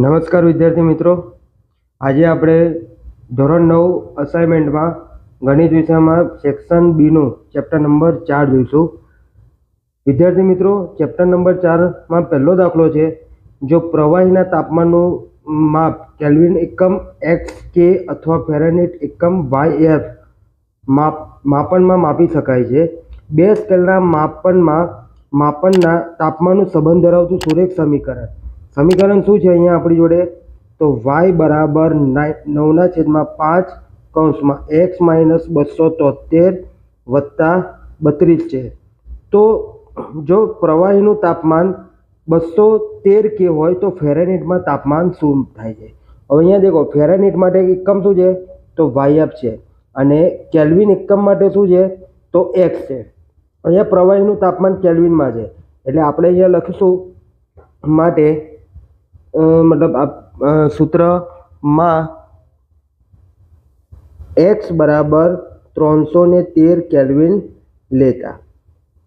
નમસ્કાર વિદ્યાર્થી મિત્રો. આજે આપણે ધોરણ નવ અસાઇનમેન્ટમાં ગણિત વિષયમાં સેક્શન બીનું ચેપ્ટર નંબર ચાર જોઈશું. વિદ્યાર્થી મિત્રો ચેપ્ટર નંબર ચારમાં પહેલો દાખલો છે, જો પ્રવાહીના તાપમાનનું માપ કેલ્વિન એકમ એક્સ કે અથવા ફેરેનિટ એકમ વાય એફ માપ, માપનમાં માપી શકાય છે. બે સ્કેલના માપનમાં, માપનના તાપમાનનું સંબંધ ધરાવતું સુરેખ સમીકરણ. સમીકરણ શું છે અહીંયા આપણી જોડે? તો વાય બરાબર નવના છેદમાં પાંચ કૌંસમાં એક્સ માઇનસ બસો તોતેર વત્તા બત્રીસ છે. તો જો પ્રવાહીનું તાપમાન બસો તેર કે હોય તો ફેરેનિટમાં તાપમાન શું થાય છે? હવે અહીંયા દેખો ફેરેનિટ માટે એકમ શું છે? તો વાયફ છે. અને કેલ્વિન એકમ માટે શું છે? તો એક્સ છે. અહીંયા પ્રવાહીનું તાપમાન કેલ્વિનમાં છે. એટલે આપણે અહીંયા લખીશું માટે મતલબ આ સૂત્રમાં એક્સ બરાબર ત્રણસો ને તેર કેલ્વિન લેતા.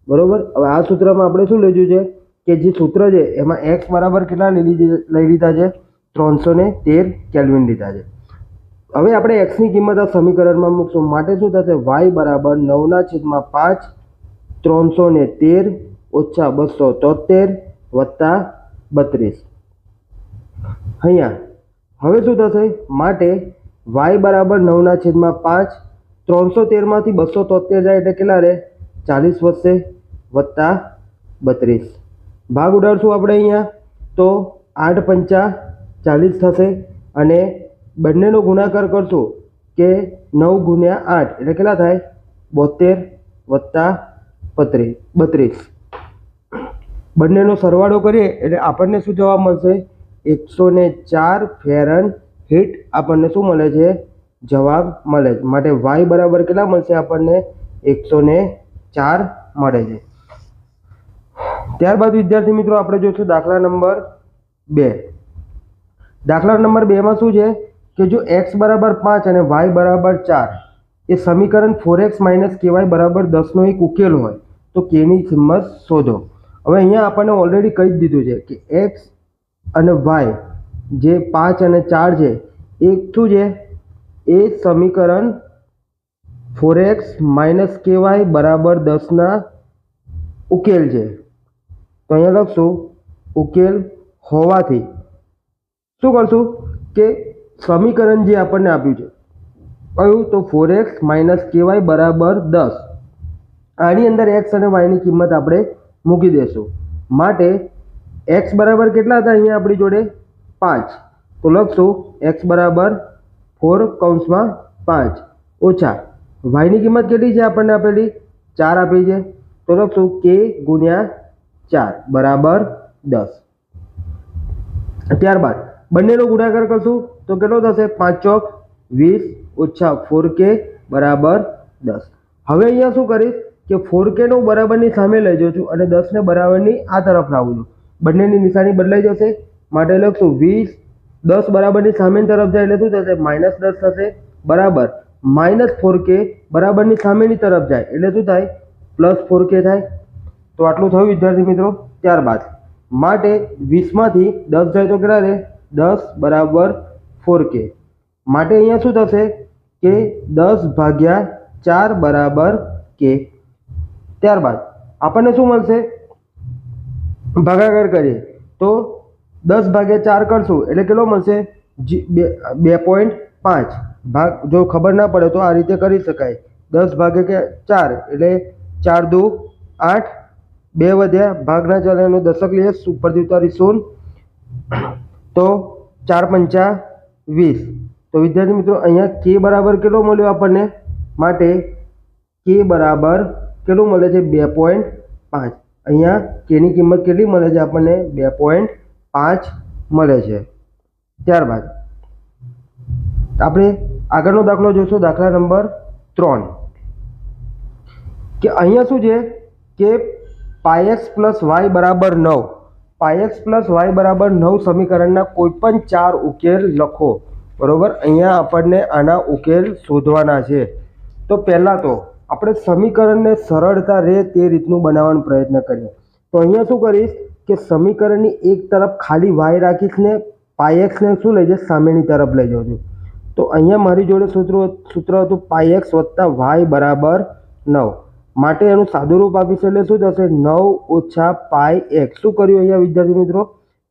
બરાબર? હવે આ સૂત્રમાં આપણે શું લીધું છે? કે જે સૂત્ર છે, એમાં એક્સ બરાબર કેટલા લઈ લીધી લઈ લીધા છે? ત્રણસો ને તેર કેલ્વિન લીધા છે. હવે આપણે એક્સની કિંમત આ સમીકરણમાં મૂકશું. માટે શું થશે? વાય બરાબર નવના છેદમાં પાંચ, ત્રણસો ને તેર ઓછા બસો તોતેર વત્તા બત્રીસ. અહીંયા. હવે શું થશે? માટે વાય બરાબર નવના છેદમાં પાંચ ત્રણસો તેરમાંથી બસો તોતેર જાય એટલે કેટલા રહે? ચાલીસ વધશે, વત્તા બત્રીસ. ભાગ ઉડાડશું આપણે અહીંયા. તો આઠ પંચા ચાલીસ થશે અને બંનેનો ગુણાકાર કરશું કે નવ ગુણ્યા આઠ એટલે કેટલા થાય? બોતેર વત્તા બત્રીસ બત્રીસ. બંનેનો સરવાળો કરીએ એટલે આપણને શું જવાબ મળશે? એકસો ને ચાર ફેરન હીટ આપણને શું મળે છે? જવાબ મળે છે. માટે વાય બરાબર કેટલા મળશે? આપણને એકસો ને ચાર મળે છે. ત્યારબાદ વિદ્યાર્થી મિત્રો, આપણે જોઈશું દાખલા નંબર બે. દાખલા નંબર બેમાં શું છે? કે જો એક્સ બરાબર પાંચ અને વાય બરાબર ચાર, એ સમીકરણ ફોર એક્સ માઇનસ કેવાય બરાબર દસનો એક ઉકેલ હોય, તો કેની કિંમત શોધો. હવે અહીંયા આપણને ઓલરેડી કહી જ દીધું છે કે એક્સ અને વાય જે પાંચ અને ચાર છે એ શું છે? એ સમીકરણ ફોર એક્સ માઇનસ કેવાય બરાબર દસના ઉકેલ છે. તો અહીંયા લખશું, ઉકેલ હોવાથી. શું કરશું? કે સમીકરણ જે આપણને આપ્યું છે, કયું? તો ફોર એક્સ માઇનસ કેવાય બરાબર દસ. આની અંદર એક્સ અને વાયની કિંમત આપણે મૂકી દઈશું માટે એક્સ બરાબર કેટલા હતા અહીંયા આપણી જોડે? પાંચ. તો લખશું એક્સ બરાબર ફોર કૌંસમાં પાંચ. ઓછા. વાયની કિંમત કેટલી છે આપણને આપેલી? ચાર આપી છે. તો લખશું કે ગુણ્યા ચાર. બરાબર દસ. ત્યારબાદ બંનેનો ગુણાકાર કરશું તો કેટલો થશે? પાંચ ચોક વીસ ઓછા ફોર કે બરાબર દસ. હવે અહીંયા શું કરીશ? કે ફોર કેનું બરાબરની સામે લઈ જાઉં છું અને દસને બરાબરની આ તરફ લાવું છું. બંનેની નિશાની બદલાઈ જશે. માટે લખશું વીસ, દસ બરાબરની સામેની તરફ જાય એટલે શું થશે? માઇનસ દસ થશે. બરાબર. માઇનસ ફોર કે બરાબરની સામેની તરફ જાય એટલે શું થાય? પ્લસ ફોર કે થાય. તો આટલું થયું વિદ્યાર્થી મિત્રો. ત્યારબાદ માટે વીસમાંથી દસ જાય તો કેટલા રહે? દસ બરાબર ફોર કે. માટે અહીંયા શું થશે? કે દસ ભાગ્યા ચાર બરાબર કે. ત્યારબાદ આપણને શું મળશે? ભાગાકાર કરીએ, તો દસ ભાગ્યા ચાર કરશું, એટલે કેટલો મળશે? બે પોઈન્ટ પાંચ. ભાગ, જો ખબર ના પડે તો આ રીતે કરી શકાય. દસ ભાગે કે ચાર, એટલે ચાર દુ આઠ. બે વધ્યા, ભાગના ચાલનો દશક લઈએ, ઉપરથી ઉતારી શૂન્ય તો ચાર પંચા વીસ. તો વિદ્યાર્થી મિત્રો, અહીંયા કે બરાબર કેટલો મળ્યો આપણને? માટે કે બરાબર કેટલું મળે છે? બે પોઈન્ટ પાંચ. અહીંયા કેની કિંમત કેટલી મળે છે આપણને? બે પોઈન્ટ પાંચ મળે છે. ત્યારબાદ આપણે આગળનો દાખલો જોઈશું દાખલા નંબર ત્રણ. કે અહીંયા શું છે? કે પાયએક્સ પ્લસ વાય બરાબર નવ. પાયએક્સ પ્લસ વાય બરાબર નવ સમીકરણના કોઈપણ ચાર ઉકેલ લખો. બરાબર? અહીંયા આપણને આના ઉકેલ શોધવાના છે. તો પહેલાં તો આપણે સમીકરણને સરળતા રહે તે રીતનું બનાવવાનો પ્રયત્ન કરીએ. તો અહીંયા શું કરીશ કે સમીકરણની એક તરફ ખાલી વાય રાખીશ ને એક્સને શું લઈ જાય સામેની તરફ લઈ જાઉં છું. તો અહીંયા મારી જોડે સૂત્ર સૂત્ર હતું પાઈ એક્સ વત્તા વાય બરાબર નવ. માટે એનું સાદું રૂપ આપીશ એટલે શું થશે? નવ ઓછા પાય એક્સ શું કર્યું અહીંયા વિદ્યાર્થી મિત્રો?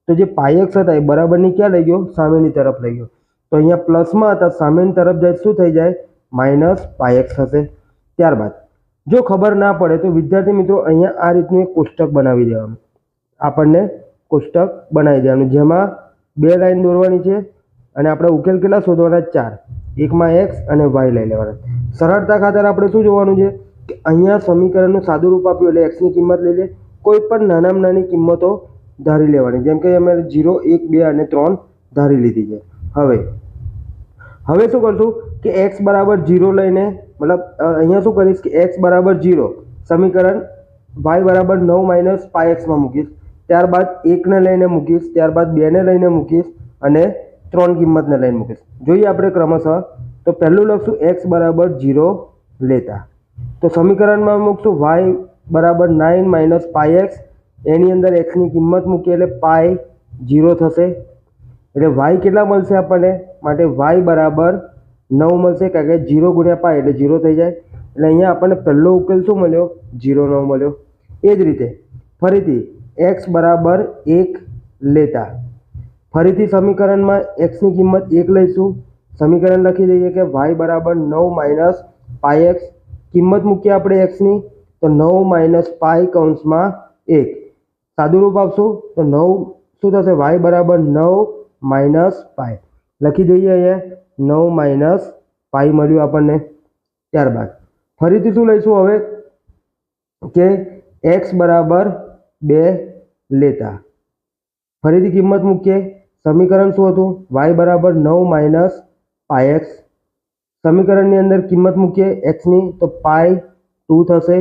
તો જે પાઈ એક્સ હતા એ બરાબરની ક્યાં લઈ ગયો? સામેની તરફ લઈ ગયો. તો અહીંયા પ્લસમાં હતા, સામેની તરફ જાય શું થઈ જાય? માઇનસ એક્સ થશે. ત્યારબાદ, જો ખબર ના પડે તો વિદ્યાર્થી મિત્રો અહીંયા આ રીતનું એક કોષ્ટક બનાવી દેવાનું. આપણને કોષ્ટક બનાવી દેવાનું, જેમાં બે લાઈન દોરવાની છે અને આપણે ઉકેલ કેટલા શોધવાના ચાર. એકમાં એક્સ અને વાય લઈ લેવાના. સરળતા ખાતર આપણે શું જોવાનું છે? કે અહીંયા સમીકરણનું સાદું રૂપ આપ્યું એટલે એક્સની કિંમત લઈ લે. કોઈ પણ નાનામાં નાની કિંમતો ધારી લેવાની. જેમ કે અમે જીરો, એક, બે અને ત્રણ ધારી લીધી છે. હવે હવે શું કરશું? કે એક્સ બરાબર જીરો લઈને, મતલબ અહીંયા શું કરીશ કે એક્સ બરાબર જીરો સમીકરણ વાય બરાબર નવ માઇનસ પાય એક્સમાં મૂકીશ. ત્યારબાદ એકને લઈને મૂકીશ, ત્યારબાદ બેને લઈને મૂકીશ અને ત્રણ કિંમતને લઈને મૂકીશ. જોઈએ આપણે ક્રમશઃ. તો પહેલું લખશું એક્સ બરાબર જીરો લેતા. તો સમીકરણમાં મૂકશું વાય બરાબર નાઇન માઇનસ પાય એક્સ એની અંદર એક્સની કિંમત મૂકીએ એટલે પાય જીરો થશે. એટલે વાય કેટલા મળશે આપણને? માટે વાય બરાબર નવ મળશે કારણ કે જીરો ગુણ્યા પાય એટલે જીરો થઈ જાય. એટલે અહીંયા આપણને પહેલો ઉકેલ શું મળ્યો? જીરો નવ મળ્યો. એ જ રીતે ફરીથી એક્સ બરાબર એક લેતા. ફરીથી સમીકરણમાં એક્સની કિંમત એક લઈશું. સમીકરણ લખી દઈએ કે વાય બરાબર નવ માઇનસ પાય એક્સ કિંમત મૂકીએ આપણે એક્સની તો નવ માઇનસ પાય કૌંસમાં એક. સાદું રૂપ આપશું? તો નવ શું થશે? વાય બરાબર નવ માઇનસ પાય. લખી દઈએ અહીંયા નવ માઇનસ પાય મળ્યું આપણને. ત્યારબાદ ફરીથી શું લઈશું હવે? કે એક્સ બરાબર બે લેતા. ફરીથી કિંમત મૂકીએ. સમીકરણ શું હતું? વાય બરાબર નવ માઇનસ પાય એક્સ. સમીકરણની અંદર કિંમત મૂકીએ એક્સની, તો પાય ટુ થશે.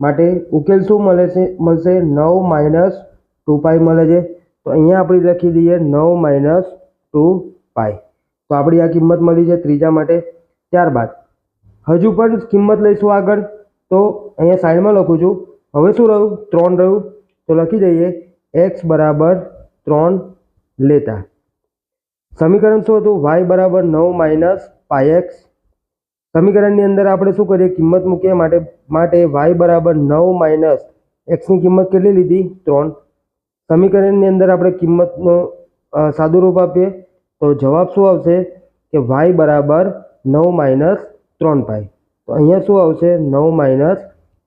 માટે ઉકેલ શું મળે છે? મળશે નવ માઇનસ ટુ પાય મળે છે. તો અહીંયા આપણે લખી દઈએ નવ માઇનસ ટુ પાય. તો આપણી આ કિંમત મળી છે ત્રીજા માટે ત્યારબાદ. હજુ પણ કિંમત લઈશું આગળ. તો અહીંયા સાઈડમાં લખું છું. હવે શું રહ્યું? ત્રણ રહ્યું. તો લખી દઈએ. એક્સ બરાબર ત્રણ લેતા. સમીકરણ શું હતું? વાય બરાબર નવ માઇનસ પાય એક્સ. સમીકરણની અંદર આપણે શું કરીએ? કિંમત મૂકીએ માટે માટે વાય બરાબર નવ માઇનસ એક્સની કિંમત કેટલી લીધી? ત્રણ. સમીકરણની અંદર આપણે કિંમતનો સાદું રૂપ આપીએ. તો જવાબ શું આવશે કે વાય બરાબર નવ માઇનસ ત્રણ પાય તો અહીંયા શું આવશે? નવ માઇનસ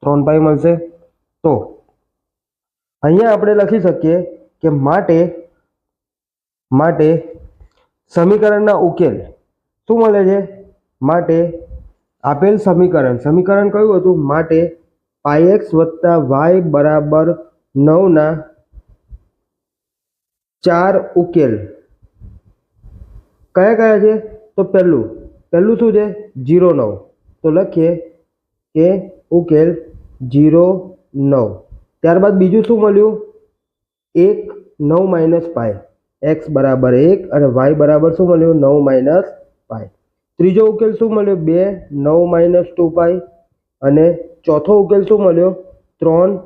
ત્રણ પાય મળશે. તો અહીંયા આપણે લખી શકીએ કે માટે માટે સમીકરણના ઉકેલ શું મળે છે? માટે આપેલ સમીકરણ. સમીકરણ કયું હતું? માટે પાય એક્સ વત્તા વાય બરાબર નવના ચાર ઉકેલ. કયા કયા છે? તો પહેલું પહેલું શું છે? જીરો નવ. તો લખીએ કે ઉકેલ જીરો નવ. ત્યારબાદ બીજું શું મળ્યું? એક નવ માઇનસ પાય. એક્સ બરાબર એક અને વાય બરાબર શું મળ્યું? નવ માઇનસ પાય. ત્રીજો ઉકેલ શું મળ્યો? બે, નવ માઇનસ ટુ પાય. અને ચોથો ઉકેલ શું મળ્યો? ત્રણ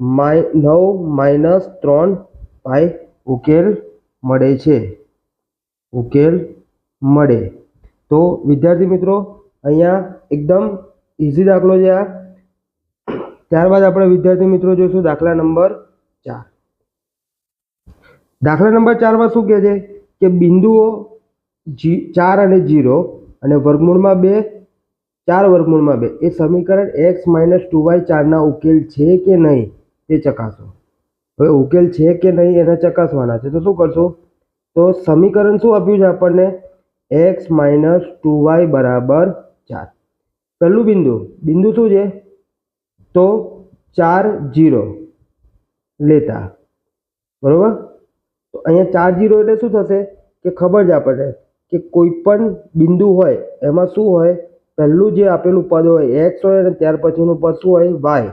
માય, નવ માઇનસ ત્રણ પાય ઉકેલ મળે છે. ઉકેલ મળે. તો વિદ્યાર્થી મિત્રો, અહીંયા એકદમ ઇઝી દાખલો છે આ. ત્યારબાદ આપણે વિદ્યાર્થી મિત્રો જોઈશું દાખલા નંબર ચાર. દાખલા નંબર ચારમાં શું કહે છે? કે બિંદુઓ જી, ચાર અને જીરો અને વર્ગમૂળમાં બે, ચાર વર્ગમૂળમાં બે. એ સમીકરણ એક્સ માઇનસ ટુ વાય ચારના ઉકેલ છે કે નહીં તે ચકાસો. હવે ઉકેલ છે કે નહીં એને ચકાસવાના છે. તો શું કરશું? તો સમીકરણ શું આપ્યું છે આપણને? એક્સ માઇનસ ટુ વાય બરાબર ચાર. પહેલું બિંદુ બિંદુ શું છે? તો ચાર જીરો લેતા. બરાબર? તો અહીંયા ચાર જીરો એટલે શું થશે? કે ખબર છે આપણને કે કોઈ પણ બિંદુ હોય, એમાં શું હોય? પહેલું જે આપેલું પદ હોય એક્સ હોય અને ત્યાર પછીનું પદ શું હોય? વાય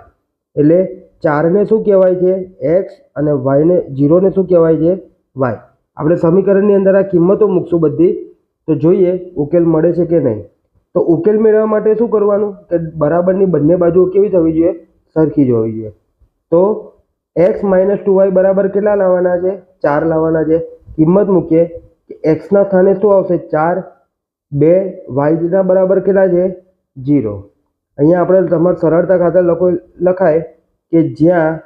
એટલે ચારને શું કહેવાય છે? એક્સ અને વાયને જીરોને શું કહેવાય છે? વાય આપણે સમીકરણની અંદર આ કિંમતો મૂકશું બધી, તો જોઈએ ઉકેલ મળે છે કે નહીં. તો ઉકેલ મેળવવા માટે શું કરવાનું? કે બરાબરની બંને બાજુઓ કેવી થવી જોઈએ? સરખી જ હોવી જોઈએ. તો એક્સ માઇનસ ટુ વાય બરાબર કેટલા લાવવાના છે? ચાર લાવવાના છે. કિંમત મૂકીએ કે એક્સના સ્થાને શું આવશે? ચાર. બે વાયના બરાબર કેટલા છે? જીરો અહીંયા આપણે તમારે સરળતા ખાતર લખો, લખાય કે જ્યાં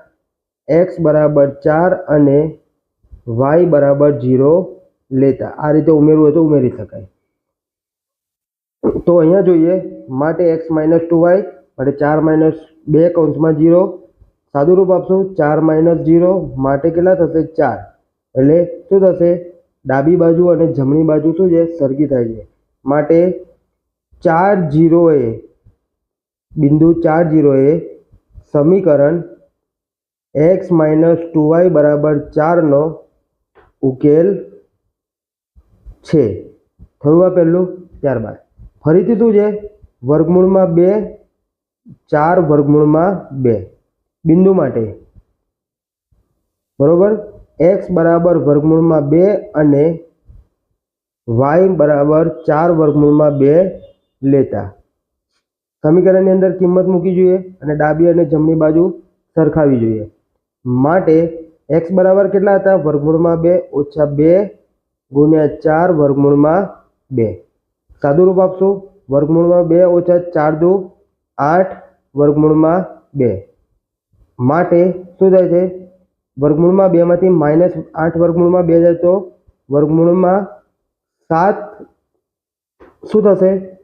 એક્સ બરાબર ચાર અને વાય બરાબર જીરો લેતા. આ રીતે ઉમેરવું હોય તો ઉમેરી શકાય. તો અહીંયા જોઈએ, માટે એક્સ માઇનસ ટુ વાય માટે ચાર માઇનસ બે કૌંસમાં જીરો સાદુરૂપ આપશું, ચાર માઇનસ જીરો માટે કેટલા થશે? ચાર. એટલે શું થશે? ડાબી બાજુ અને જમણી બાજુ શું છે? સરખી થાય છે. માટે ચાર ઝીરોએ બિંદુ ચાર ઝીરોએ સમીકરણ એક્સ માઇનસ ટુ વાય બરાબર ચારનો ઉકેલ છે. થયું આ પહેલું? ત્યારબાદ. ફરીથી શું છે વર્ગમૂળમાં બે, ચાર વર્ગમૂળમાં બે. બિંદુ માટે. બરોબર? એક્સ બરાબર વર્ગમૂળમાં બે અને વાય બરાબર ચાર વર્ગમૂળમાં બે લેતા. સમીકરણની અંદર કિંમત મૂકવી જોઈએ અને ડાબી અને જમણી બાજુ સરખાવી જોઈએ. માટે એક્સ બરાબર કેટલા હતા? વર્ગમૂળમાં બે, ઓછા બે ગુણ્યા ચાર વર્ગમૂળમાં બે. સાદું રૂપ આપશું. વર્ગમૂળમાં બે, ઓછા ચાર દુ, આઠ વર્ગમૂળમાં બે. માટે શું થાય છે? વર્ગમૂળમાં બેમાંથી માઇનસ આઠ વર્ગમૂળમાં બે જાય તો વર્ગમૂળમાં સાત શું થશે?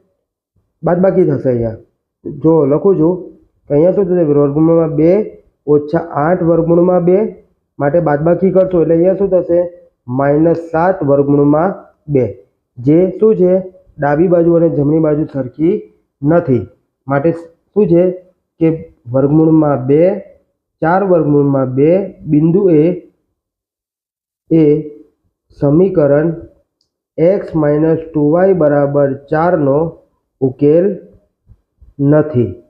બાદબાકી થશે અહીંયા. જો લખું છું કે અહીંયા શું થશે? વર્ગમૂળમાં બે, ઓછા આઠ વર્ગમૂળમાં બે માટે બાદબાકી કરશો એટલે અહીંયા શું થશે? માઇનસ સાત વર્ગમૂળમાં બે. જે શું છે? ડાબી બાજુ અને જમણી બાજુ સરખી નથી. માટે શું છે? કે વર્ગમૂળમાં બે, ચાર વર્ગમૂળમાં બે, બિંદુ એ એ સમીકરણ એક્સ માઇનસ ટુ વાય બરાબર ચારનો ઉકેલ નથી.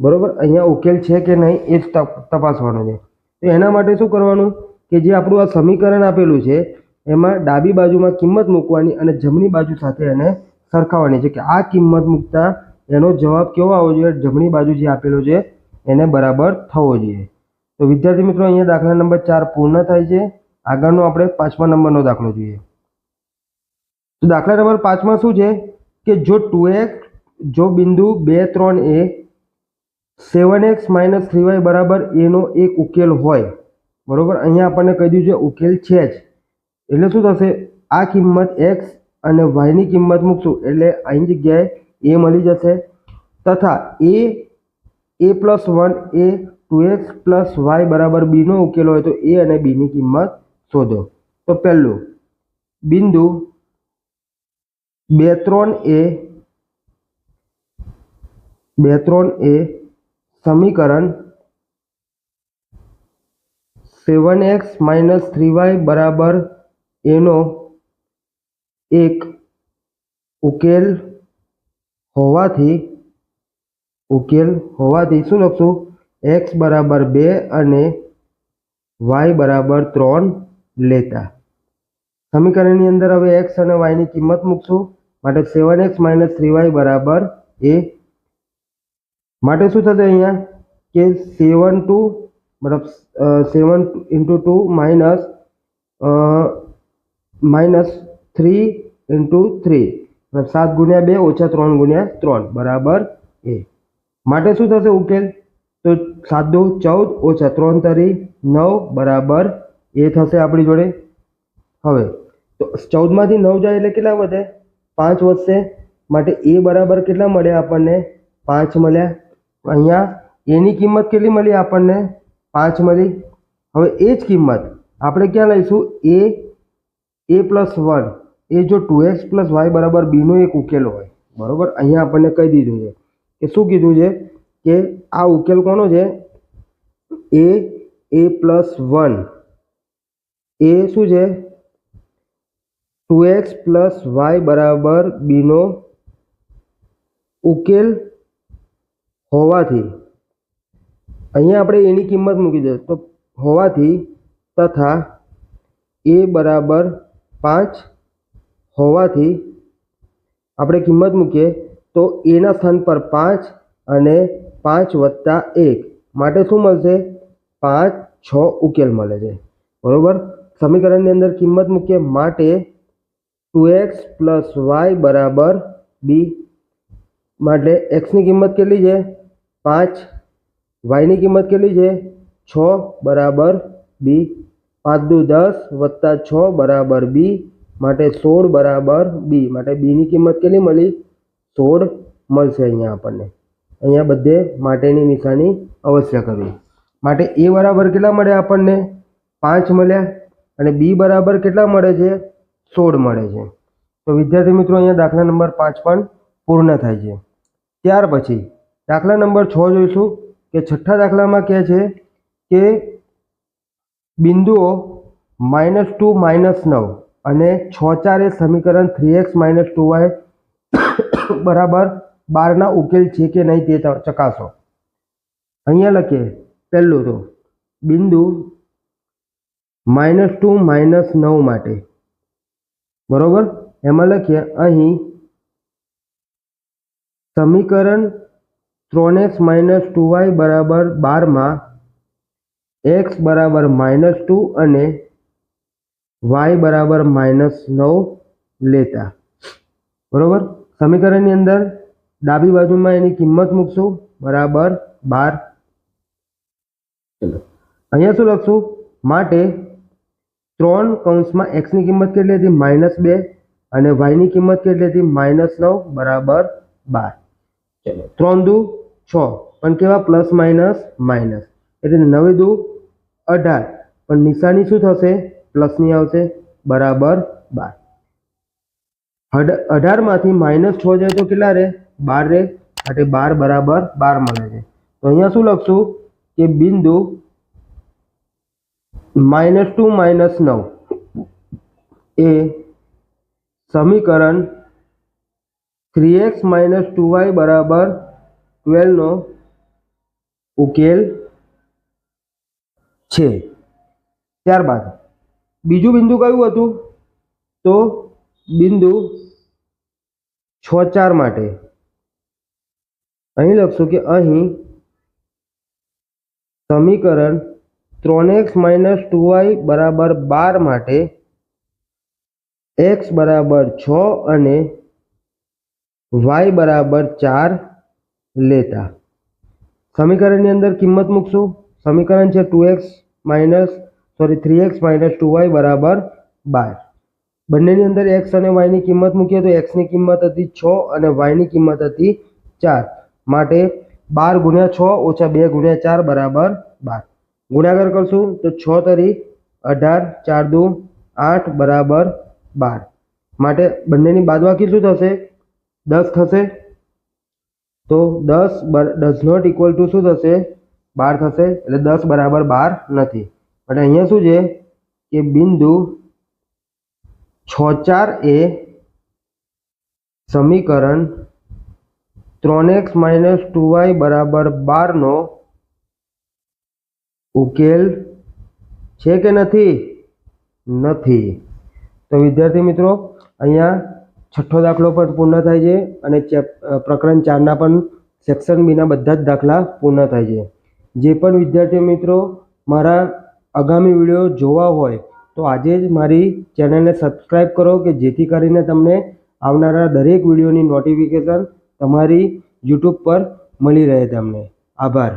બરોબર? અહીંયા ઉકેલ છે કે નહીં એ જ તપ- તપાસવાનું છે. તો એના માટે શું કરવાનું? કે જે આપણું આ સમીકરણ આપેલું છે, એમાં ડાબી બાજુમાં કિંમત મૂકવાની અને જમણી બાજુ સાથે એને સરખાવવાની. છે કે આ કિંમત મૂકતા એનો જવાબ કેવો આવવો જોઈએ? જમણી બાજુ જે આપેલો છે, એને બરાબર થવો જોઈએ. તો વિદ્યાર્થી મિત્રો, અહીંયા દાખલા નંબર ચાર પૂર્ણ થાય છે. આગળનો આપણે પાંચમા નંબરનો દાખલો જોઈએ. તો દાખલા નંબર પાંચમાં શું છે? કે જો ટુ જો બિંદુ બે, ત્રણ એ seven X minus three Y બરાબર એનો એક ઉકેલ હોય. બરાબર? અહીંયા આપણને કહી દીધું છે ઉકેલ છે જ. એટલે શું થશે? આ કિંમત એક્સ અને વાયની કિંમત મૂકશું. એટલે અહીં જગ્યાએ એ મળી જશે. તથા એ એ પ્લસ વન એ ટુ એક્સ પ્લસ વાય બરાબર બીનો ઉકેલ હોય તો એ અને બીની કિંમત શોધો. તો પહેલું બિંદુ બે ત્રણ એ, બે ત્રણ એ સમીકરણ seven X minus three Y બરાબર એનો એક ઉકેલ હોવાથી ઉકેલ હોવાથી શું લખશું? એક્સ બરાબર બે અને વાય બરાબર ત્રણ લેતા. સમીકરણની અંદર હવે એક્સ અને વાયની કિંમત મૂકશું. માટે seven X minus three Y બરાબર એ માટે શું થશે અહીંયા? કે સેવન ટુ મતલબ seven into two minus minus three into three મતલબ સાત ગુણ્યા બે ઓછા ત્રણ ગુણ્યા ત્રણ. બરાબર? એ. માટે શું થશે ઉકેલ? તો સાત દો ચૌદ ઓછા ત્રણ તરી નવ. બરાબર? એ થશે આપણી જોડે. હવે, તો ચૌદમાંથી નવ જાય એટલે કેટલા વધે? પાંચ વધશે. માટે એ બરાબર કેટલા મળ્યા આપણને? પાંચ મળ્યા. અહીંયા એની કિંમત કેટલી મળી આપણને? પાંચ મળી. હવે એ જ કિંમત. આપણે ક્યાં લઈશું? એ એ પ્લસ વન. એ જો ટુ એક્સ પ્લસ વાય બરાબર બીનો એક ઉકેલ હોય. બરાબર? અહીંયા આપણને કહી દીધું છે. કે શું કીધું છે? કે આ ઉકેલ કોનો છે? એ એ પ્લસ વન. એ શું છે? ટુ એક્સ પ્લસ વાય બરાબર બીનો ઉકેલ હોવાથી, અહીંયા આપણે એની કિંમત મૂકી દે તો હોવાથી તથા એ બરાબર પાંચ હોવાથી આપણે કિંમત મૂકીએ તો એના સ્થાન પર પાંચ અને પાંચ વત્તા એક. માટે શું મળશે? પાંચ છ ઉકેલ મળે છે. બરોબર? સમીકરણની અંદર કિંમત મૂકીએ માટે ટુ એક્સ પ્લસ વાય બરાબર બી. માટે એક્સની કિંમત કેટલી છે? પાંચ. વાયની કિંમત કેટલી છે? છ બરાબર બી પાંચ દુ દસ વત્તા છ બરાબર બી માટે સોળ બરાબર બી માટે બીની કિંમત કેટલી મળી? સોળ મળશે અહીંયા આપણને. અહીંયા બધે માટેની નિશાની અવશ્ય કરવી. માટે એ બરાબર કેટલા મળે આપણને? પાંચ મળ્યા અને બી બરાબર કેટલા મળે છે? સોળ મળે છે. તો વિદ્યાર્થી મિત્રો, અહીંયા દાખલા નંબર પાંચ પણ પૂર્ણ થાય છે. ત્યાર પછી દાખલા નંબર છ જોઈશું કે છઠ્ઠા દાખલામાં કહે છે કે બિંદુઓ માઇનસ ટુ માઇનસ નવ અને છ ચાર એ સમીકરણ three X minus two Y બરાબર બારના ઉકેલ છે કે નહીં તે ચકાસો. અહીંયા લખીએ, પહેલું તો બિંદુ માઇનસ ટુ માઇનસ નવ માટે. બરોબર? એમાં લખીએ, અહીં સમીકરણ ત્રણ એક્સ માઇનસ ટુ વાય બરાબર બારમાં, એક્સ બરાબર માઇનસ ટુ અને વાય બરાબર માઇનસ નવ લેતા. બરાબર? સમીકરણની અંદર ડાબી બાજુમાં એની કિંમત મૂકશું, બરાબર બાર. ચલો અહીંયા શું લખશું? માટે ત્રણ કૌંસમાં એક્સની કિંમત કેટલી હતી? માઇનસ બે અને વાયની કિંમત કેટલી હતી? માઇનસ નવ, બરાબર બાર. ચલો ત્રણ દુ છ. પણ કેવા? Plus, minus minus. એટલે નવે દુ અઢાર. પણ નિશાની શું થશે? પ્લસની આવશે. બરાબર બાર. અઢ- અઢારમાંથી માઇનસ છ જાય તો કેટલા રહે? બાર રહે. માટે બાર બરાબર બાર મળે છે. તો અહીંયા શું લખશું? કે બિંદુ માઇનસ ટુ, માઇનસ નવ એ સમીકરણ three X minus two Y બરાબર ટ્વેલ્વનો ઉકેલ છે. ત્યારબાદ બીજું બિંદુ કયું હતું? તો બિંદુ છ ચાર માટે. અહીં લખશું કે અહીં સમીકરણ ત્રણ એક્સ માઇનસ ટુ વાય બરાબર બાર માટે એક્સ બરાબર છ અને વાય બરાબર ચાર લેતા. સમીકરણની અંદર કિંમત મૂકશું. સમીકરણ છે two X minus, sorry, three X minus two Y બરાબર બાર. બંનેની અંદર એક્સ અને વાયની કિંમત મૂકીએ તો એક્સની કિંમત હતી છ અને વાયની કિંમત હતી ચાર. માટે બાર ગુણ્યા છ ઓછા બે ગુણ્યા ચાર બરાબર બાર. ગુણાકાર કરશું તો છ તરી અઢાર, ચાર દુ, આઠ બરાબર બાર. માટે બંનેની બાદબાકી શું થશે? દસ થશે. તો દસ ડઝ નોટ ઇક્વલ ટુ શું થશે? બાર થશે, એટલે દસ બરાબર બાર નથી. એટલે અહીંયા શું છે? કે બિંદુ છ ચાર એ સમીકરણ ત્રણ એક્સ માઇનસ ટુ વાય બરાબર બારનો ઉકેલ છે કે નથી? નથી. તો વિદ્યાર્થી મિત્રો, અહીંયા છઠ્ઠો દાખલો પણ પૂર્ણ થાય છે અને પ્રકરણ ચારના પણ સેક્શન બીના બધા જ દાખલા પૂર્ણ થાય છે. જે પણ વિદ્યાર્થી મિત્રો મારા આગામી વીડિયો જોવા હોય તો આજે જ મારી ચેનલને સબસ્ક્રાઈબ કરો કે જેથી કરીને તમને આવનારા દરેક વિડીયોની નોટિફિકેશન તમારી યુટ્યુબ પર મળી રહે તમને. આભાર.